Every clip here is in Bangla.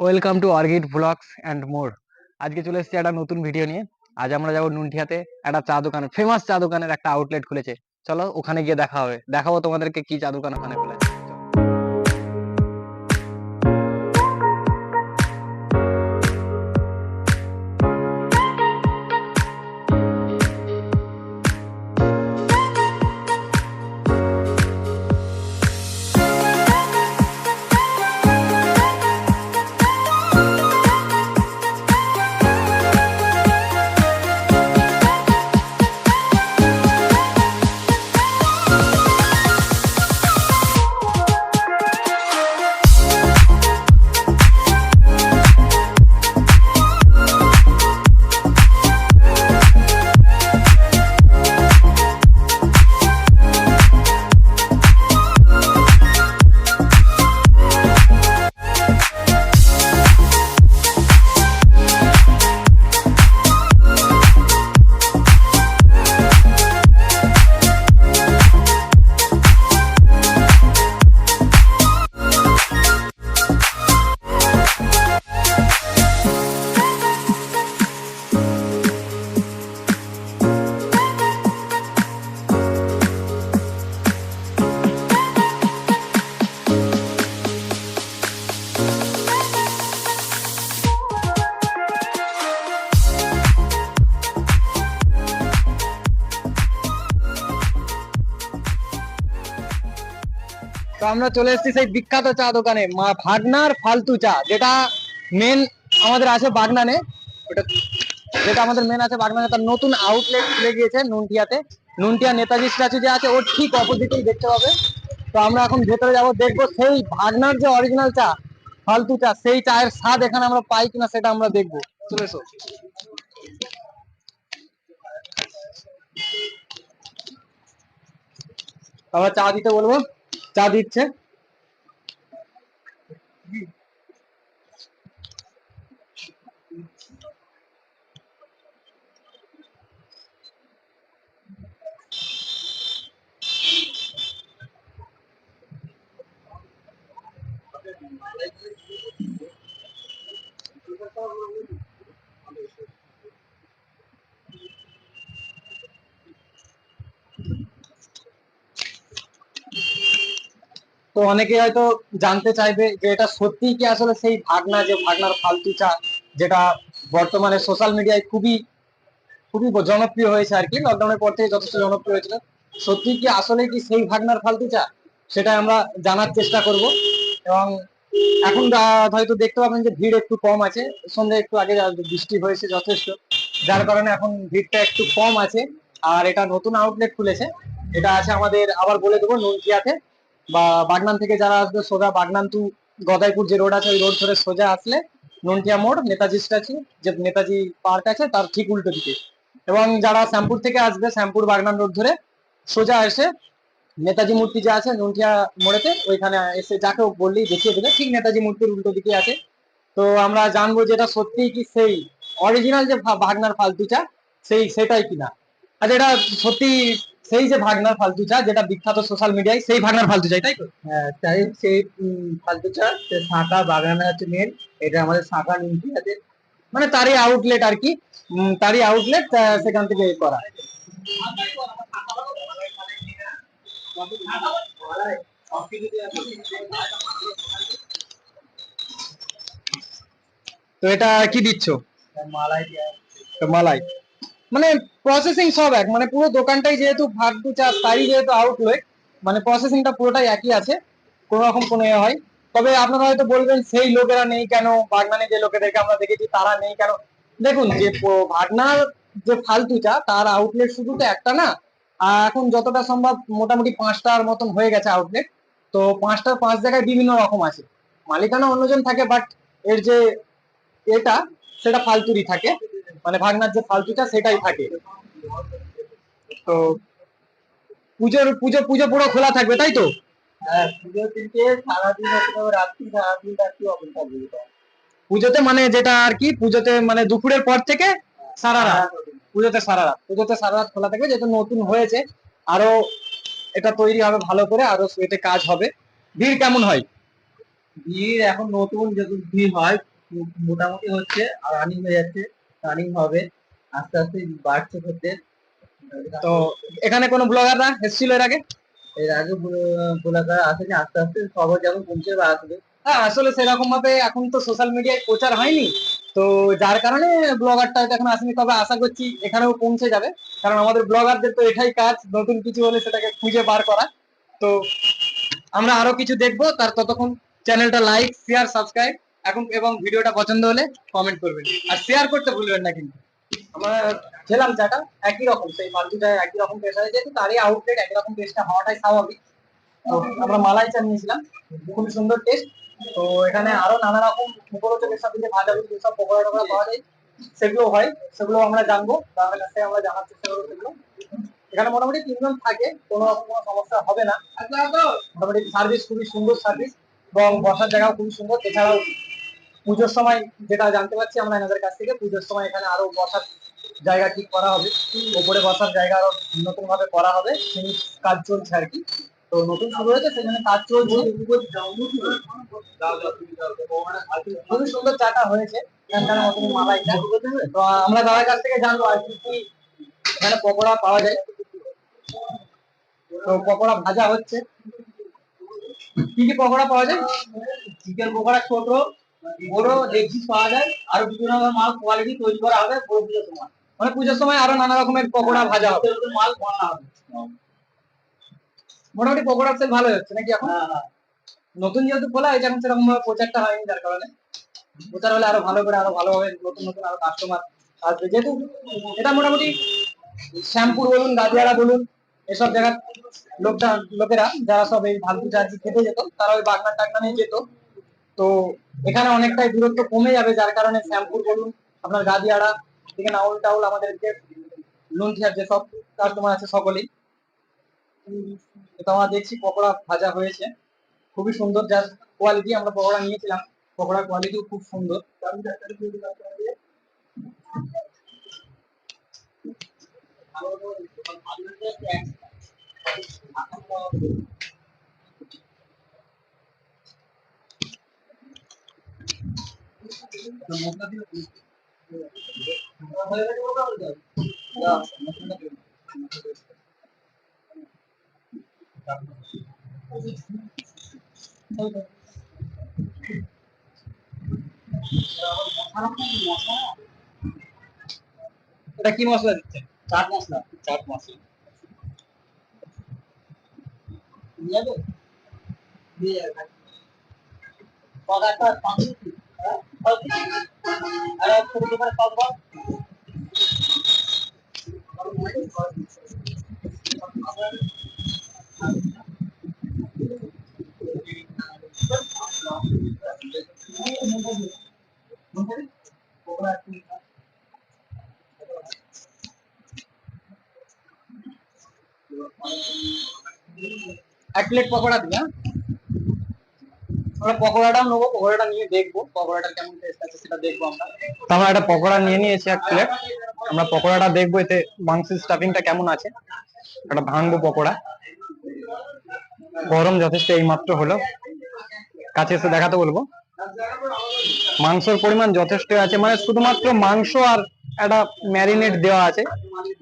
Welcome to orchid blogs and more আজকে চলে এসেছি একটা নতুন ভিডিও নিয়ে। আজ আমরা যাব নুনঠিয়াতে একটা চা দোকান ফেমাস চা দোকানের একটা আউটলেট খুলেছে। চলো ওখানে গিয়ে দেখা হবে। দেখাবো তোমাদেরকে কি চা দোকান ওখানে খুলেছে। তো আমরা চলে এসেছি সেই বিখ্যাত চা দোকানে, মা ভাগনার ফালতু চা, যেটা মেন আমাদের আছে বাগনানে। ওটা যেটা আমাদের মেন আছে বাগনানে, তার নতুন আউটলেট খুলে গিয়েছে নুনটিয়াতে। নুনটিয়া নেতাজি স্ট্যাচু যে আছে, ওর ঠিক অপোজিটেই দেখতে পাবে। তো আমরা এখন ভেতরে যাব, দেখব সেই ভাগনার যে অরিজিনাল চা, ফালতু চা, সেই চায়ের স্বাদ এখানে আমরা পাই কিনা সেটা আমরা দেখব। চলে এসো। আমরা চা দিতে বলব। চা দিচ্ছে তো অনেকে হয়তো জানতে চাইবে যে এটা সত্যি কি আসলে সেই ভাগনা, যে ভাগনার ফালতু চা, যেটা বর্তমানে সোশ্যাল মিডিয়ায় খুবই খুবই জনপ্রিয় হয়েছে আর কি। লকডাউনের পর থেকে যথেষ্ট জনপ্রিয় হয়েছিল। সত্যি কি আসলে কি সেই ভাগনার ফালতু চা? সেটা আমরা জানার চেষ্টা করব। এবং এখন হয়তো দেখতে পাবেন যে ভিড় একটু কম আছে। সন্ধ্যে একটু আগে বৃষ্টি হয়েছে যথেষ্ট। যার কারণে এখন ভিড়টা একটু কম আছে। আর এটা নতুন আউটলেট খুলেছে। এটা আছে আমাদের, আবার বলে দেবো, নুনকিয়াতে। বা বাগনান থেকে যারা আসবে, সোজা বাগনান টু গদাইপুর যে রোড আছে, ওই রোড ধরে সোজা আসলে নন্টিয়া মোড়, নেতাজি স্ট্যাচু যে নেতাজি পার্ক আছে, তার ঠিক উল্টো দিকে। এবং যারা শ্যামপুর থেকে আসবে, শ্যামপুর বাগনান রোড ধরে সোজা এসে নেতাজি মূর্তি যে আছে, নন্টিয়া মোড়েতে, ওইখানে এসে যাকে বললেই দেখিয়ে দেবে, ঠিক নেতাজি মূর্তির উল্টো দিকে আছে। তো আমরা জানব যেটা সত্যিই কি সেই অরিজিনাল যে ভা- ভাগনার ফালতু সেই, সেটাই কিনা। আর এটা সত্যি সেই যে ভাগনার ফালতু চা যেটা বিখ্যাত সোশ্যাল মিডিয়ায় সেই ভাগনার ফালতু চাই তাই তো? হ্যাঁ তাই সেই ফালতু চা শাঁখা বাগানে হচ্ছে মেন এটা আমাদের শাঁখা নিমকি আছে। মানে তারই আউটলেট আর কি তারই আউটলেট সেখান থেকে এ করা। তো এটা কি দিচ্ছ? মালাই মালাই। মানে প্রসেসিং সব এক মানে পুরো দোকানটাই যেহেতু ভাগ্যু চা তাই যেহেতু আউটলেট মানে প্রসেসিংটা পুরোটাই একই আছে, কোনো রকম কোনো এ হয়। তবে আপনারা হয়তো বলবেন, সেই লোকেরা নেই কেন? বাগনানে যে লোকেদেরকে আমরা দেখেছি, তারা নেই কেন? দেখুন, যে ভাগনার যে ফালতু চা তার আউটলেট শুধু তো একটা না, আর এখন যতটা সম্ভব মোটামুটি পাঁচটার মতন হয়ে গেছে আউটলেট তো পাঁচটার পাঁচ জায়গায় বিভিন্ন রকম আছে। মালিকানা অন্যজন থাকে বাট এর যে এটা, সেটা ফালতুরই থাকে। মানে ভাগনার যে ফালতুটা সেটাই থাকে। তো পুজোর পুজো পুজো পুরো খোলা থাকবে তাই তো? হ্যাঁ। পুজোতে মানে যেটা আর কি পুজোতে মানে দুপুরের পর থেকে সারা রাত। পুজোতে সারা রাত। পুজোতে সারা রাত খোলা থাকবে যেহেতু নতুন হয়েছে আরও এটা তৈরি হবে ভালো করে আরও এতে কাজ হবে। ভিড় কেমন হয়? ভিড় এখন নতুন যখন ভিড় হয় মোটামুটি হচ্ছে আর রানিং হয়ে যাচ্ছে। রানিং হবে। আস্তে আস্তে বাড়ছে করতে তো এখানে কোনো ব্লগাররা এসেছিল এর আগে? এর আগে গোলাকার আসেনি আস্তে আস্তে খবর যেমন পৌঁছে বা আসবে। হ্যাঁ আসলে সেরকম ভাবে এখন তো সোশ্যাল মিডিয়ায় প্রচার হয়নি। তো যার কারণে ব্লগারটা এখন আসেনি। তবে আশা করছি এখানেও পৌঁছে যাবে। কারণ আমাদের ব্লগারদের তো এটাই কাজ নতুন কিছু হলে সেটাকে খুঁজে বার করা। তো আমরা আরও কিছু দেখব। তার ততক্ষণ চ্যানেলটা লাইক শেয়ার সাবস্ক্রাইব এখন এবং ভিডিওটা পছন্দ হলে কমেন্ট করবেন। আর শেয়ার করতে ভুলবেন না কিন্তু। আমরা খেলাম চাটা, একই রকম, সেই ফালতুটা একই রকম টেস্ট হয় যেহেতু তারই আউটলেট একই রকম টেস্টটা হওয়াটাই স্বাভাবিক। তো আমরা মালাই চা নিয়েছিলাম, খুবই সুন্দর টেস্ট তো এখানে আরও নানা রকম মুখরোচকের সাথে যে ভাজা ভুজি সব পকোড়া টকোড়া পাওয়া যায় সেগুলো হয়, সেগুলো আমরা জানব। তাদের কাছ আমরা জানার চেষ্টা করব সেগুলো। এখানে মোটামুটি তিনজন থাকে, কোনো রকম কোনো সমস্যা হবে না। মোটামুটি সার্ভিস খুবই সুন্দর সার্ভিস এবং বসার জায়গাও খুবই সুন্দর। এছাড়াও পুজোর সময় যেটা জানতে পারছি আমরা এনাদের কাছ থেকে, পুজোর সময় এখানে আরও বসার জায়গা ঠিক করা হবে। ওপরে বসার জায়গা আরও নতুন ভাবে করা হবে। সেই কাজ চলছে আর কি। তো নতুন শুরু হয়েছে, সেখানে কাজ চলছে। খুবই সুন্দর চাটা হয়েছে। আমরা দাদার কাছ থেকে জানব আর কি এখানে পকোড়া পাওয়া যায়। তো পকোড়া ভাজা হচ্ছে। কি কি পকোড়া পাওয়া যায়? চিকেন পকোড়া ছোট বড় দেখছি পাওয়া যায় আর বিভিন্ন রকমের মাল কোয়ালিটি তৈরি করা হবে বড় পুজোর সময়। মানে পুজোর সময় আরও নানা রকমের পকোড়া ভাজা হবে। মাল বানা হবে মোটামুটি পকোড়ার সেল ভালো হচ্ছে নাকি এখন? হ্যাঁ হ্যাঁ। নতুন যেহেতু খোলা হয়েছে এখন সেরকম ভাবে প্রচারটা হয়নি তার কারণে। প্রচার হলে আরও ভালো করে আরও ভালোভাবে নতুন নতুন আরও কাস্টমার আসবে। যেহেতু এটা মোটামুটি শ্যামপুর বলুন গাদিয়ারা বলুন এসব জায়গার লোকটা, লোকেরা যারা সব এই ভালতু চার্জি খেতে যেত, তারা ওই বাগনান নিয়ে যেত। তো এখানে অনেকটাই দূরত্ব কমে যাবে, যার কারণে শ্যামপুর বলুন, আপনার গাদিয়াড়া থেকে নাউল টাউল আমাদেরকে লুন্ঠিয়ার যেসব কাস্টমার আছে সকলেই। তো আমরা দেখছি পকোড়া ভাজা হয়েছে। খুবই সুন্দর যার কোয়ালিটি আমরা পকোড়া নিয়েছিলাম। পকোড়ার কোয়ালিটিও খুব সুন্দর। এটা কি মশলা দিচ্ছে চাট মশলা চাট মশলা দিয়ে যাবে দিয়ে যাবে পকাটা পাঁচ আর ছোট ছোট সব বল এক প্লেট পকোড়া দিই হ্যাঁ? আমরা পকোড়াটাও নেব, পকোড়াটা নিয়ে দেখব পকোড়াটার কেমন টেস্ট আছে সেটা দেখব আমরা। তো আমরা একটা পকোড়া নিয়ে নিয়েছি এক প্লেট আমরা পকোড়াটা দেখব, এতে মাংসের স্টাফিংটা কেমন আছে। একটা ভাঙবো পকোড়া। গরম যথেষ্ট এই মাত্র হলো। কাছে এসে দেখাতে বলব। মাংসের পরিমাণ যথেষ্ট আছে মানে শুধুমাত্র মাংস আর একটা ম্যারিনেট দেওয়া আছে।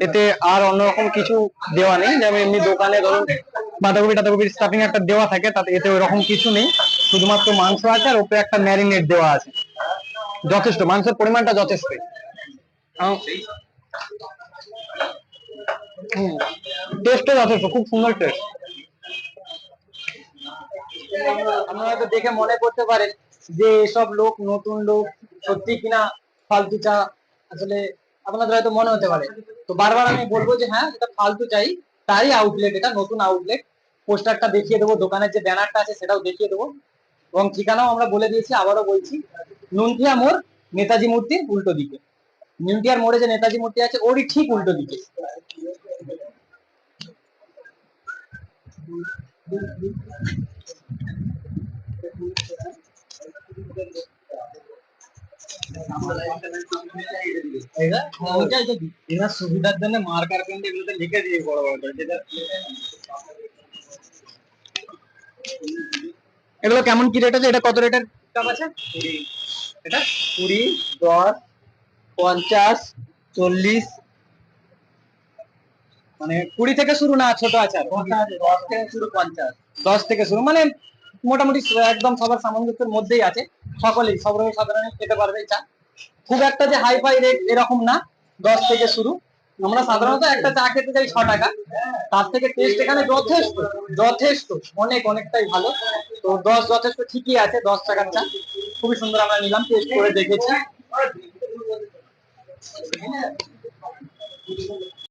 এতে আর অন্যরকম কিছু দেওয়া নেই। যেমন এমনি দোকানে ধরুন বাঁধাকপি টাধাকপির স্টাফিং একটা দেওয়া থাকে, তাতে এতে ওরকম কিছু নেই। শুধুমাত্র মাংস আছে আর ওপরে একটা ম্যারিনেট দেওয়া আছে। যথেষ্ট। মাংসের পরিমাণটা যথেষ্ট। টেস্টও যথেষ্ট। খুব সুন্দর টেস্ট আপনারা হয়তো দেখে মনে করতে পারেন যে এসব লোক নতুন লোক সত্যি কিনা ফালতু চা আসলে আপনাদের হয়তো মনে হতে পারে। তো বারবার আমি বলব যে হ্যাঁ এটা ফালতু চাই। তারই আউটলেট এটা নতুন আউটলেট পোস্টারটা দেখিয়ে দেবো, দোকানের যে ব্যানারটা আছে সেটাও দেখিয়ে দেবো। এবং ঠিকানাও আমরা বলে দিয়েছি, আবারও বলছি নুনথিয়া মোড়, নেতাজি মূর্তির উল্টো দিকে। নুনথিয়ার মোড়ে যে নেতাজি মূর্তি আছে, ওরই ঠিক উল্টো দিকে। এটা ওইটাই তো এনার সুবিধার জন্য মার্কার পেন এগুলোতে লিখে দিয়ে বড় বড় এগুলো কেমন কি রেট আছে? এটা কত রেটের কাপ আছে? এটা কুড়ি, দশ, পঞ্চাশ, চল্লিশ। মানে কুড়ি থেকে শুরু না, ছোট আছে দশ থেকে শুরু, পঞ্চাশ। দশ থেকে শুরু মানে মোটামুটি একদম সবার সামঞ্জস্যের মধ্যেই আছে। সকলেই, সব রকম সাধারণ খেতে পারবে চা। খুব একটা যে হাই ফাই রেট এরকম না, দশ থেকে শুরু। আমরা সাধারণত একটা চা খেতে যাই ছ টাকা। তার থেকে টেস্ট এখানে যথেষ্ট যথেষ্ট, অনেক, অনেকটাই ভালো। তো দশ যথেষ্ট ঠিকই আছে, দশ টাকার চা। খুবই সুন্দর আমরা নিলাম টেস্ট করে দেখেছি।